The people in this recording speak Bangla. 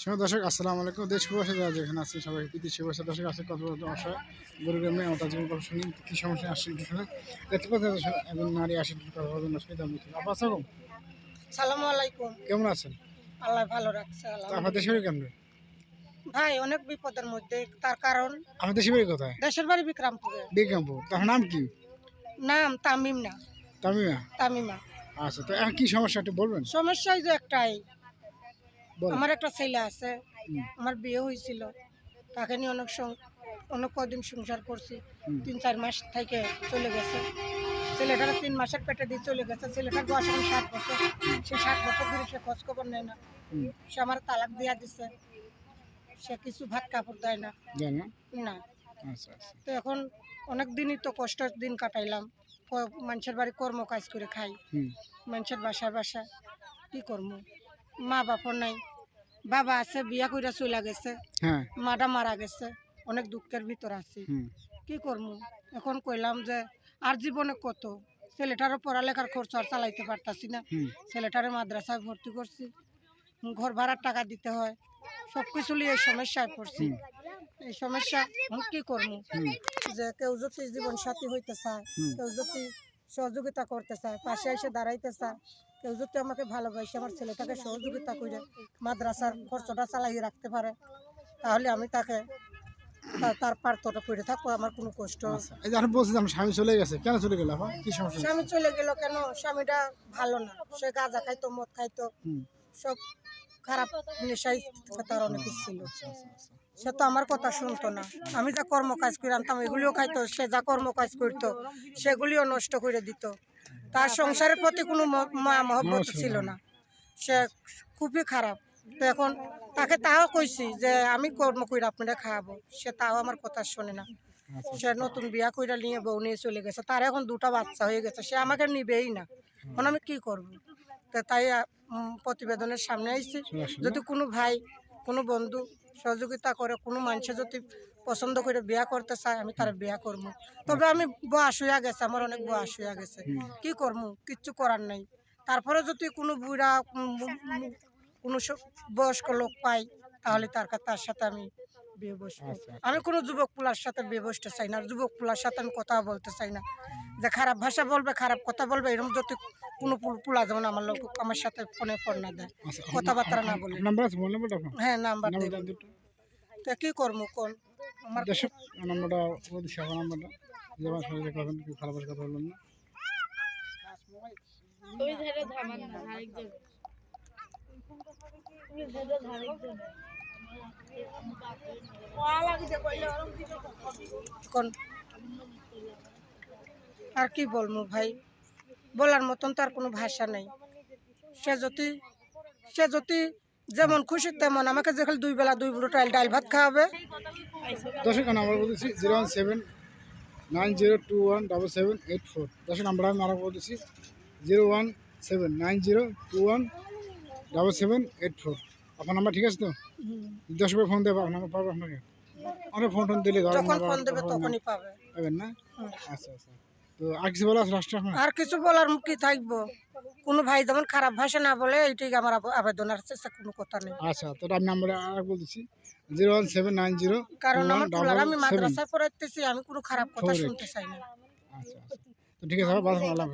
সময় দর্শক আসসালামু আলাইকুম। দেশ প্রবাসী যারা যেখানে আছে সবাই প্রীতি শুভেচ্ছা দর্শক আছে কত বড় আশা গরু গ্রামে আমার জীবন শুনি কী সমস্যা আসছে শুনে। দেখতে পাচ্ছেন একজন নারী আসে একটু কথা বলবেন অসুবিধা নেই আপা আসসালাম সালামু আলাইকুম। কেমন আছেন? আল্লাহ ভালো রাখছে আল্লাহ আপনার দেশের কেমন? ভাই অনেক বিপদের মধ্যে তার কারণ আমার দেশের বাড়ি কোথায়? দেশের বাড়ি বিক্রমপুরে। বিক্রমপুর। তার নাম কি? নাম তামিম না। তামিমা? তামিমা। আচ্ছা তো এখন কি সমস্যা একটু বলবেন? সমস্যা যে একটাই আমার একটা ছেলে আছে আমার বিয়ে হয়েছিল। তাকে নিয়ে অনেক অনেক কদিন সংসার করছি তিন চার মাস থেকে চলে গেছে। ছেলেটার তিন মাসের পেটে দিয়ে চলে গেছে। ছেলেটার বয়স এখন ষাট বছর। সে ষাট বছর ধরে সে খোঁজ খবর নেয় না। সে আমার তালাক দিয়া দিছে। সে কিছু ভাত কাপড় দেয় না। না? আচ্ছা আচ্ছা। তো এখন অনেক দিনই তো কষ্টের দিন কাটাইলাম। মানুষের বাড়ি কর্ম কাজ করে খাই। মানুষের বাসায় বাসা কি করব? মা বাপর নাই। বাবা আছে বিয়া কইরা চলে গেছে। হ্যাঁ। মাটা মারা গেছে। অনেক দুঃখের ভিতর আছি। কি করব এখন কইলাম যে আর জীবনে কত? ছেলেটারও পড়ালেখার খরচ আর চালাইতে পারতাছি না। ছেলেটারে মাদ্রাসায় ভর্তি করছি। ঘর ভাড়ার টাকা দিতে হয়। সব কিছু নিয়ে এই সমস্যায় পড়ছি। এই সমস্যা কি করব যে কেউ যদি জীবন সাথী হইতে চায় কেউ যদি সহযোগিতা করতে চায় পাশে এসে দাঁড়াইতে চায় কেউ যদি আমাকে ভালোবাসে আমার ছেলেটাকে সহযোগিতা করে মাদ্রাসার খরচটা চালিয়ে রাখতে পারে তাহলে আমি তাকে তার পার্থটা করে থাকব আমার কোনো কষ্ট আচ্ছা এই আপনি আমার স্বামী চলে গেছে কেন চলে গেল? কি সমস্যা স্বামী চলে গেল কেন? স্বামীটা ভালো না। সে গাঁজা খাইতো মদ খাইতো সব খারাপ নেশাই তার অনেক ছিল। আচ্ছা আচ্ছা সে তো আমার কথা শুনতো না। আমি যা কর্ম কাজ করে আনতাম এগুলিও খাইতো সে যা কর্ম কাজ করতো সেগুলিও নষ্ট করে দিত। তার সংসারের প্রতি কোনো ম- মায়া মহব্বত ছিল না। সে খুবই খারাপ। তো এখন তাকে তাও কইছি যে আমি কর্ম করে আপনারা খাওয়াবো। সে তাও আমার কথা শোনে না। আচ্ছা সে নতুন বিয়া কইরা নিয়ে বউ নিয়ে চলে গেছে। তার এখন দুটা বাচ্চা হয়ে গেছে। সে আমাকে নিবেই না। এখন আমি কি করব? তো তাই প্রতিবেদনের সামনে আইছি। যদি কোনো ভাই কোনো বন্ধু সহযোগিতা করে কোনো মানুষে যদি পছন্দ করে বিয়া করতে চাই আমি তার বিয়া করব তবে আমি বয়স হইয়া গেছে আমার অনেক বয়স হইয়া গেছে। কি করব কিচ্ছু করার নাই। তারপরে যদি কোনো বুড়া কোনো বয়স্ক লোক পাই তাহলে তার তার সাথে আমি বিয়ে বসবো। আচ্ছা আমি কোনো যুবক পুলার সাথে বিয়ে বসতে চাই না যুবক পুলার সাথে আমি কথা বলতে চাই না। যে খারাপ ভাষা বলবে খারাপ কথা বলবে এরকম যদি কোনো পুল- যেমন আমার লোক আমার সাথে ফোনে ফোন না দেয় আচ্ছা কথাবার্তা না বলে। হ্যাঁ নাম্বার তো কি করব কোন? দর্শক নাম্বারটা ওদের সেবা নাম্বারটা। যেমন কখন কি ভালোবাসা কথা বললাম না। আর কি বলব ভাই? বলার মতন তো আর কোনো ভাষা নেই। সে যদি সে যদি যেমন খুশি তেমন। আমাকে যেখানে দুই বেলা দুই বুড়ো ডাল ডাল ভাত খাওয়াবে। দর্শক নাম্বার বলতেছি zero one seven nine zero two one double seven eight four. দর্শক নাম্বার আমি আরও বলতেছি zero one seven nine zero two one double seven eight four. আপনার নাম্বার ঠিক আছে তো? দশ বার ফোন দেবো আপনার নাম্বার পাবো আপনাকে। অনেক ফোন টোন দিলে ধরেন ফোন দেবে তখনই পাবে। পাবেন না? আচ্ছা আচ্ছা। আর কিছু বলা আছে লাস্টে আপনার? আর কিছু বলার কি থাকব? কোনো ভাই যেমন খারাপ ভাষা না বলে এইটাই আমার আব- আবেদন আর চেষ্টা কোনো কথা নেই। আচ্ছা তো আমি নাম্বার আর বলছি zero one seven nine zero কারণ আমার পুলার আমি মাদ্রাসায় পড়াইতেছি আমি কোনো খারাপ কথা শুনতে চাই না। আচ্ছা আচ্ছা। তো ঠিক আছে ভালো